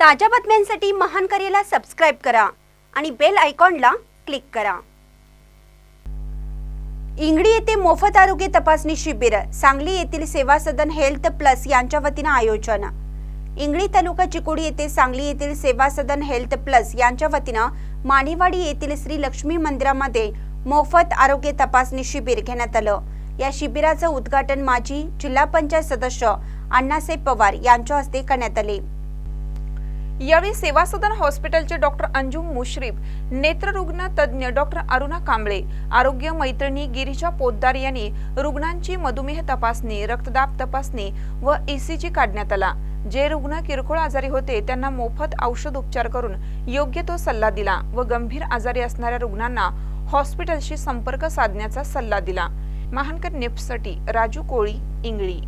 ताज्या बातम्यांसाठी महान करेला सबस्क्राईब करा आणि बेल आयकॉनला क्लिक करा. इंगडी येथे मोफत आरोग्य तपासणी शिबिर सांगली येथील सेवा सदन हेल्थ प्लस यांच्या वतीनं आयोजन. इंगळी तालुका चिकोडी येथे सांगली येथील सेवा सदन हेल्थ प्लस यांच्या वतीनं मानेवाडी येथील श्री लक्ष्मी मंदिरामध्ये मोफत आरोग्य तपासणी शिबिर घेण्यात आलं. या शिबिराचं उद्घाटन माजी जिल्हा पंचायत सदस्य अण्णासाहेब पवार यांच्या हस्ते करण्यात आले. यावेळी सेवा सदन हॉस्पिटलचे डॉक्टर अंजुम मुश्रीफ नेत्ररुग्ण तज्ज्ञ डॉक्टर अरुणा कांबळे आरोग्य मैत्रिणी गिरीजा पोद्दार यांनी रुग्णांची मधुमेह तपासणी रक्तदाब तपासणी व ईसीजी काढण्यात आला. जे रुग्ण किरकोळ आजारी होते त्यांना मोफत औषध उपचार करून योग्य तो सल्ला दिला व गंभीर आजारी असणाऱ्या रुग्णांना हॉस्पिटलशी संपर्क साधण्याचा सल्ला दिला. महानकर निफ्टसाठी राजू कोळी इंगळी.